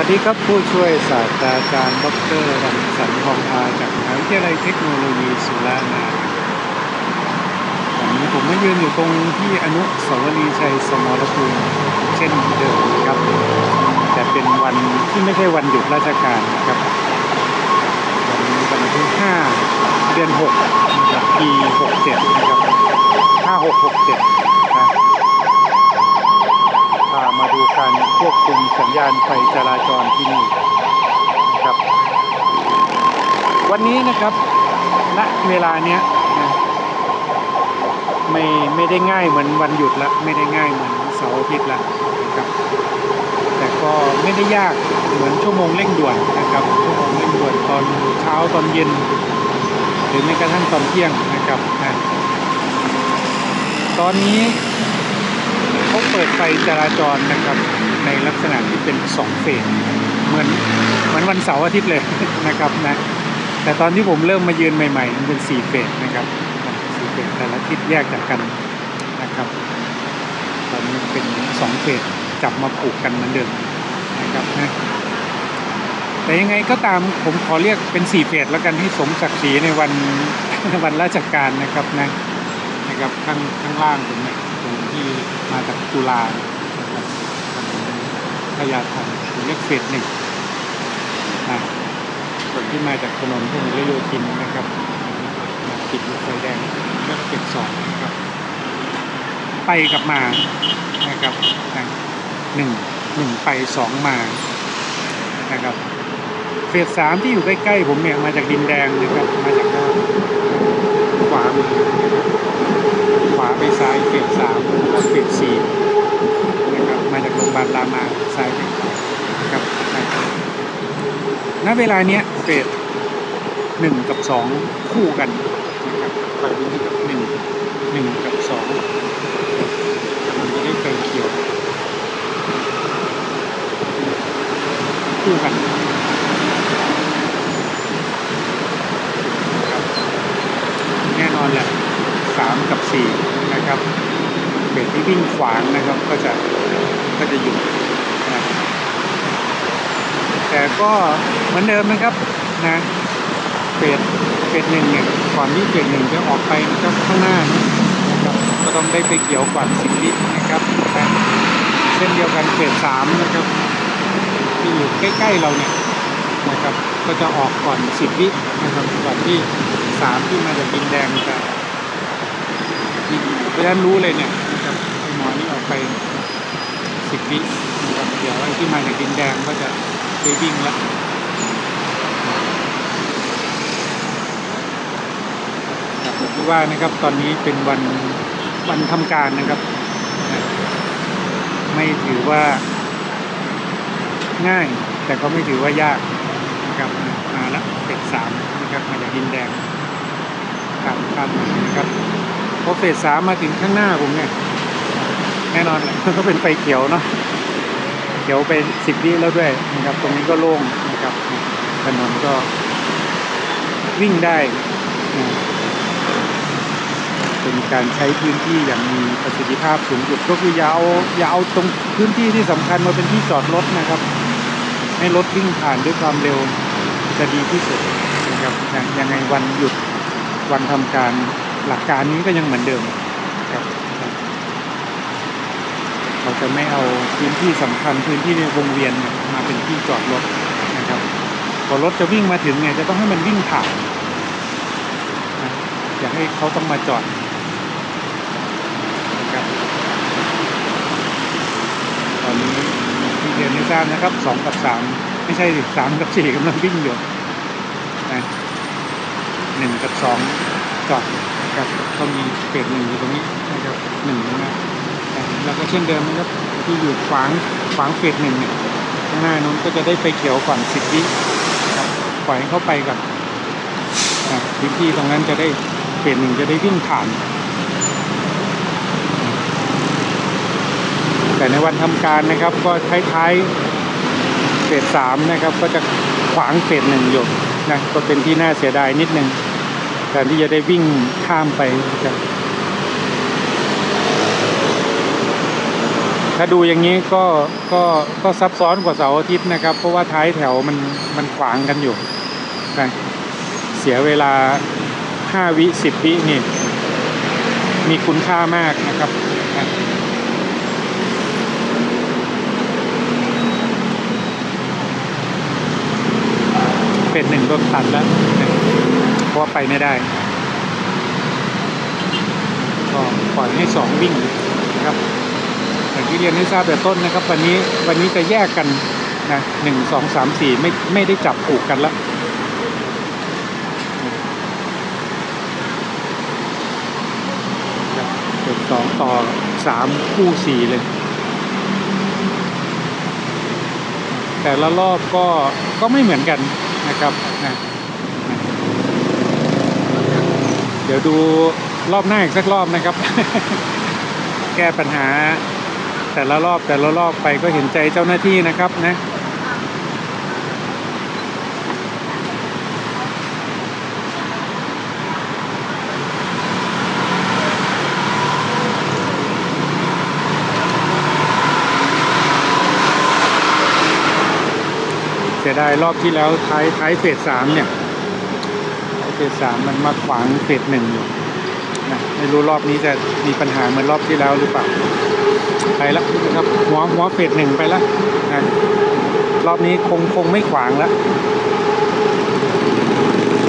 วัสดีครับผู้ช่วยศาสตราจารย์ดรรังสรรค์ทองพาจากมหาวิทยาลัยเทคโนโลยีสุรานาวันนี้ผมมายืนอยู่ตรงที่อนุสาวรีย์ชัยสมรภูมิเช่นเดิมครับ แต่เป็นวันที่ไม่ใช่วันหยุดราชการนะครับวันนี้วันที่ 5 เดือน6นะครับปี 67 นะครับ 5667นะ พามา ดูการควบคุมสัญญาณไฟจราจรที่นี่นะครับ วันนี้นะครับณเวลาเนี้ยนะไม่ไม่ได้ง่ายเหมือนวันหยุดละไม่ได้ง่ายเหมือนเสาร์อาทิตย์ละนะครับ แต่ก็ไม่ได้ยากเหมือนชั่วโมงเร่งด่วนนะครับชั่วโมงเร่งด่วนตอนเช้าตอนเย็น หรือแม้กระทั่งตอนเที่ยงนะครับนะตอนนี้ ปิดไฟจราจรนะครับ ในลักษณะที่เป็นสองเฟสเหมือนเหมือนวันเสาร์อาทิตย์เลยนะครับนะแต่ตอนที่ผมเริ่มมายืนใหม่ๆมันเป็นสี่เฟสนะครับสี่เฟสแต่ละทิศแยกจากกันนะครับตอนนี้เป็นสองเฟสจับมาผูกกันเหมือนเดิมนะครับนะแต่ยังไงก็ตามผมขอเรียกเป็นสี่เฟสแล้วกันที่สมศักดิ์ศรีในวันวันราชการนะครับนะนะครับข้างข้างล่างผมเนี่ย ที่มาจากจุฬานะครันเรียกเฟสหนึ่งนะส่วนที่มาจากถนนพหลโยธินนะครับติดอยู่ไฟแดงเรียกเฟสสองนะครับ ไปกลับมานะครับนะหนึ่งหนึ่งไปสองมานะครับเฟสสามที่อยู่ใกล้ๆผมเนี่ยมาจากดินแดงนะครับมาจากขวามือ ขวาไปซ้ายเฟสสามแล้วเฟสสี่นะครับมาจากโรงพยาบาลรามาซ้ายไปนะครับณเวลาเนี้ยเฟสหนึ่งกับสองคู่กันนะครับไปดูที่กับหนึ่งหนึ่งกับสองมันจะได้ไฟเขียวคู่กันแน่นอนแหละ สามกับสี่นะครับเบรกที่วิ่งขวางนะครับก็จะก็จะหยุดนะแต่ก็เหมือนเดิมนะครับนะเฟสเฟสหนึ่งเนี่ยก่อนที่เฟสหนึ่งจะออกไปนะครับข้างหน้านะครับก็ต้องได้ไปเขียวก่อนสิบวินะครับนเช่นเดียวกันเฟสสามนะครับที่อยู่ใกล้ๆเราเนี่ยนะครับก็จะออกก่อนสิบวินะครับก่อนที่สามที่มาจากดินแดงจะ ราะฉะนั้นรู้เลยเนี่ยนะครับไอ้หมอนี่ออกไปสิบวินะครับเดี๋ยวไอ้ที่มาจากดินแดงก็จะไปวิ่งล้วครับผมคิดว่านะครับตอนนี้เป็นวันวันทำการนะครับ ไม่ถือว่าง่าย แต่ก็ไม่ถือว่ายากนะครับมาละเฟสสามนะครับมาจากดินแดงครับครับนะครับ พอเฟสสามมาถึงข้างหน้าผมเนี่ย แน่นอนมันก็เป็นไฟเขียวเนาะเขียวเป็นสิบวิแล้วด้วยนะครับ ตรงนี้ก็โล่งนะครับถนนก็วิ่งได้เป็นการใช้พื้นที่อย่างมีประสิทธิภาพสูงสุดก็คืออย่าเอาอย่าเอาตรงพื้นที่ที่สำคัญมาเป็นที่จอดรถนะครับ ให้รถวิ่งผ่านด้วยความเร็วจะดีที่สุดนะครับอย่างยังไงวันหยุดวันทำการ หลักการนี้ก็ยังเหมือนเดิมครับ เราจะไม่เอาพื้นที่สำคัญพื้นที่ในวงเวียนมาเป็นที่จอดรถนะครับพอรถจะวิ่งมาถึงเนี่ยจะต้องให้มันวิ่งผ่านนะอย่าให้เขาต้องมาจอดนะครับตอนนี้ที่เรียนให้ทราบนะครับสองกับสามไม่ใช่สิสามกับสี่กำลังวิ่งอยู่นะหนึ่งกับสองจอด นะครับก็มีเฟสหนึ่งอยู่ตรงนี้นะครับหนึ่งนะครับแล้วก็เช่นเดิมนะครับที่อยู่ขวางขวางเฟสหนึ่งเนี่ยข้างหน้านู้นก็จะได้ไฟเขียวก่อนสิบวิครับปล่อยให้เข้าไปก่อนพื้นที่ตรงนั้นจะได้เฟสหนึ่งจะได้วิ่งผ่าน แต่ในวันทำการนะครับก็ท้ายๆเฟสสามนะครับก็จะขวางเฟสหนึ่งอยู่นะก็เป็นที่น่าเสียดายนิดนึง แทนที่จะได้วิ่งข้ามไปนะครับถ้าดูอย่างนี้ก็ก็ก็ซับซ้อนกว่าเสาร์อาทิตย์นะครับ เพราะว่าท้ายแถวมันมันขวางกันอยู่นะเสียเวลาห้าวิสิบวินี่ มีคุณค่ามากนะครับนะเป็นหนึ่งก็ตัดแล้ว ราะว่าไปไม่ได้ ก็ปล่อยให้สองวิ่งนะครับอย่างที่เรียนให้ทราบแต่ต้นนะครับ วันนี้วันนี้จะแยกกันนะหนึ่งสองสามสี่ไม่ไม่ได้จับผูกกันละเด็กสองต่อสามคู่สี่เลย แต่ละรอบก็ก็ไม่เหมือนกันนะครับนะ เดี๋ยวดูรอบหน้าอีกสักรอบนะครับ แก้ปัญหา แต่ละรอบแต่ละรอบไปก็เห็นใจเจ้าหน้าที่นะครับนะเสียดายรอบที่แล้วท้ายท้ายเฟสสามเนี่ย เฟสสามมันมาขวางเฟสหนึ่งอยู่นะไม่รู้รอบนี้จะมีปัญหาเหมือนรอบที่แล้วหรือเปล่าไปแล้วนะครับหัวหัวเฟสหนึ่งไปแล้วนะรอบนี้คงคงไม่ขวางแล้ว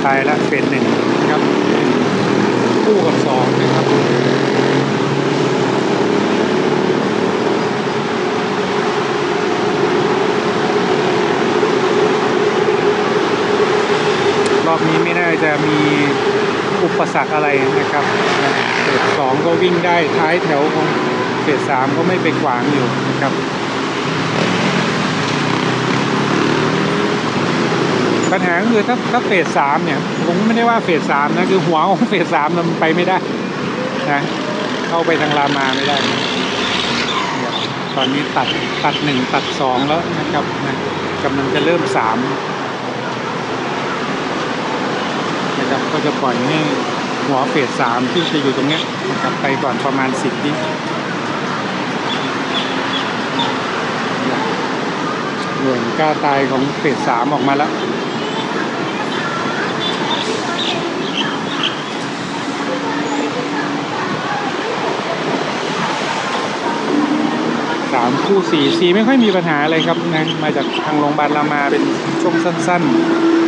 ตายละเฟสหนึ่งนะครับคู่กับสองนะครับ รอบนี้ไม่น่าจะมีอุปสรรคอะไรนะครับเฟสสองก็วิ่งได้ท้ายแถวของเฟสสามก็ไม่ไปขวางอยู่นะครับปัญหาก็คือถ้าถ้าเฟสสามเนี่ยผมไม่ได้ว่าเฟสสามนะคือหัวของเฟสสามมันไปไม่ได้นะเข้าไปทางรามาไม่ได้ ตอนนี้ตัดตัดหนึ่งตัดสองแล้วนะครับนะกำลังจะเริ่มสาม นะครับ ก็จะปล่อยให้หัวเฟสสามที่จะอยู่ตรงนี้นะครับไปก่อนประมาณสิบวิหน่วยกล้าตายของเฟสสามออกมาแล้วสามคู่สี่สี่ไม่ค่อยมีปัญหาอะไรครับนะมาจากทางโรงพยาบาลรามาเป็นช่วงสั้น ๆ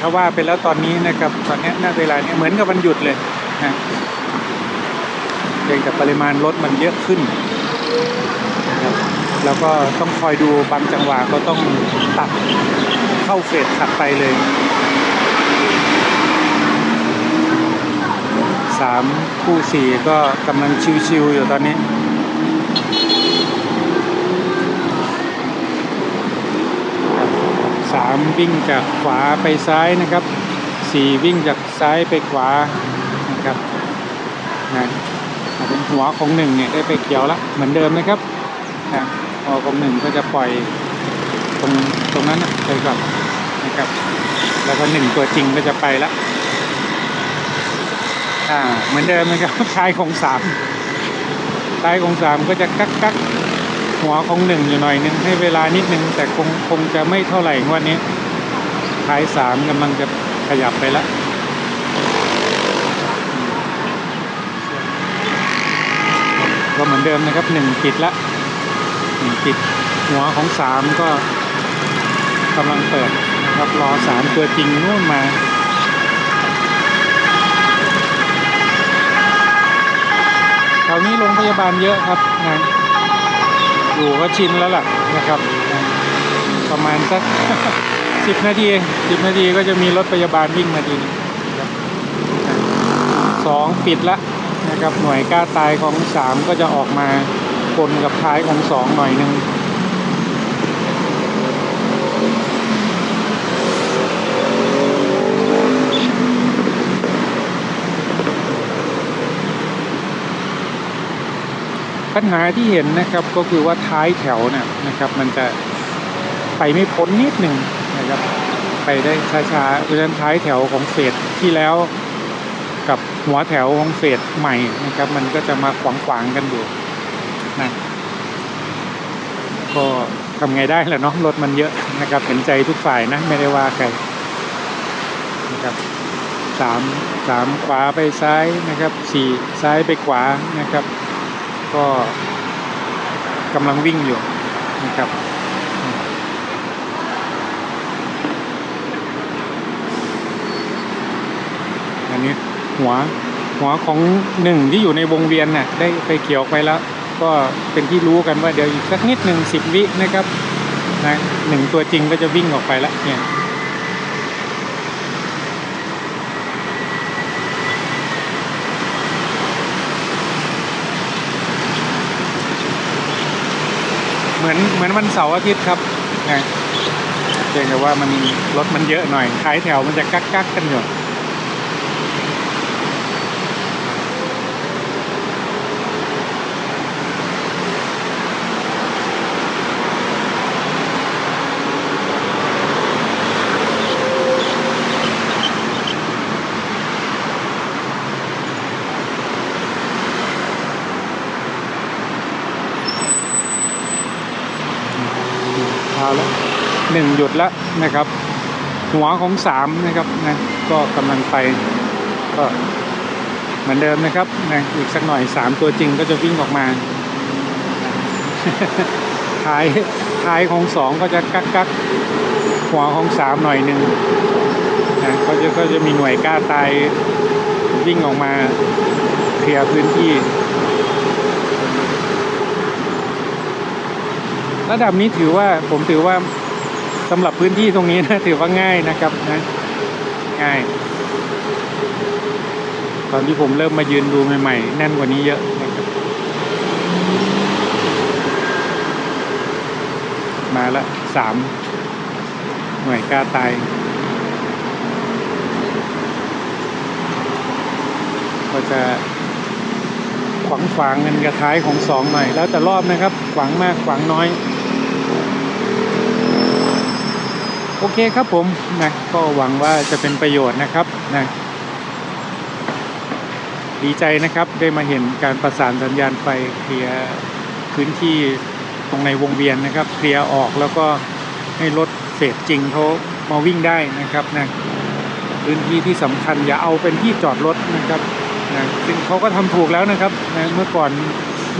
ถ้าว่าไปแล้วตอนนี้นะครับ ตอนเนี้ยณเวลาเนี้ยเหมือนกับวันหยุดเลยนะเพียงแต่ปริมาณรถมันเยอะขึ้นนะครับแล้วก็ต้องคอยดูบางจังหวะก็ต้องตัดเข้าเฟสถัดไปเลยสามคู่สี่ก็กำลังชิวๆอยู่ตอนนี้ สาม วิ่งจากขวาไปซ้ายนะครับสี่วิ่งจากซ้ายไปขวานะครับนะเป็นหัวของหนึ่งเนี่ยได้ไปเขียวละเหมือนเดิมนะครับนะหัวของหนึ่งก็จะปล่อยตรงตรงนั้นน่ะไปก่อนนะครับ แล้วก็หนึ่งตัวจริงก็จะไปละอ่าเหมือนเดิมนะครับท้ายของสามท้ายของสามก็จะกักกักหัวของหนึ่งอยู่หน่อยนึงให้เวลานิดนึงแต่คงคงจะไม่เท่าไหร่งวันนี้ ท้ายสามกำลังจะขยับไปแล้วก็เหมือนเดิมนะครับหนึ่งปิดละหนึ่งปิดหัวของสามก็กำลังเปิดนะครับรอสามตัวจริงนู่นมาแถวนี้โรงพยาบาลเยอะครับนะอยู่ก็ชินแล้วล่ะนะครับ ประมาณสัก สิบนาทีสิบนาทีก็จะมีรถพยาบาลวิ่งมาที่นะครับสองปิดละนะครับหน่วยกล้าตายของสามก็จะออกมาปนกับท้ายของสองหน่อยหนึ่งปัญหาที่เห็นนะครับก็คือว่าท้ายแถวเนี่ยนะครับ มันจะไปไม่พ้นนิดหนึ่ง นะครับไปได้ช้าๆเพราะฉะนั้นท้ายแถวของเฟสที่แล้ว กับหัวแถวของเฟสใหม่นะครับ มันก็จะมาขวางๆกันอยู่นะก็ทำไงได้แหละเนาะรถมันเยอะนะครับเห็นใจทุกฝ่ายนะไม่ได้ว่าใครนะครับสามสามขวาไปซ้ายนะครับสี่ซ้ายไปขวานะครับ ก็กำลังวิ่งอยู่นะครับ นี้หัวหัวของหนึ่งที่อยู่ในวงเวียนน่ะได้ไปเกี่ยวไปแล้ว ก็เป็นที่รู้กันว่าเดี๋ยวอีกสักนิดหนึ่งสิบวินะครับนะหนึ่งตัวจริงก็จะวิ่งออกไปแล้วเนี่ยเหมือนเหมือนวันเสาร์อาทิตย์ครับนะเพียงแต่ว่ามันรถมันเยอะหน่อยท้ายแถวมันจะกักกักกันอยู่ หยุดแล้วนะครับ หัวของสามนะครับนะก็กำลังไปก็เหมือนเดิมนะครับนะอีกสักหน่อยสามตัวจริงก็จะวิ่งออกมาท้ายท้ายของสองก็จะกักกักหัวของสามหน่อยหนึ่งนะก็จะก็จะมีหน่วยกล้าตายวิ่งออกมาเคลียร์พื้นที่ ระดับนี้ถือว่าผมถือว่า สำหรับพื้นที่ตรงนี้นะถือว่าง่ายนะครับนะง่าย ตอนที่ผมเริ่มมายืนดูใหม่ๆ แน่นกว่านี้เยอะนะครับ มาละสามหน่วยกล้าตายก็จะขวางขวางๆกันกระท้ายของสองหน่อย แล้วแต่รอบนะครับ ขวางมากขวางน้อย โอเคครับผมนะก็หวังว่าจะเป็นประโยชน์นะครับนะดีใจนะครับได้มาเห็นการประสานสัญญาณไฟเคลียร์พื้นที่ตรงในวงเวียนนะครับ เคลียร์ออกแล้วก็ให้รถเฟสจริงเขามาวิ่งได้นะครับนะพื้นที่ที่สำคัญอย่าเอาเป็นที่จอดรถนะครับนะซึ่งเขาก็ทำถูกแล้วนะครับนะเมื่อก่อน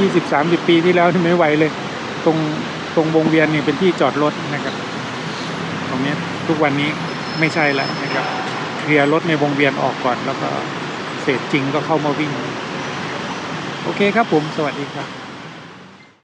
20-30 ปีที่แล้วนี่ไม่ไหวเลย ตรงตรงวงเวียนนี่เป็นที่จอดรถนะครับ ตรงนี้ทุกวันนี้ไม่ใช่แล้วนะครับเคลียร์รถในวงเวียนออกก่อนแล้วก็เศษจริงก็เข้ามาวิ่ง โอเคครับผม สวัสดีครับ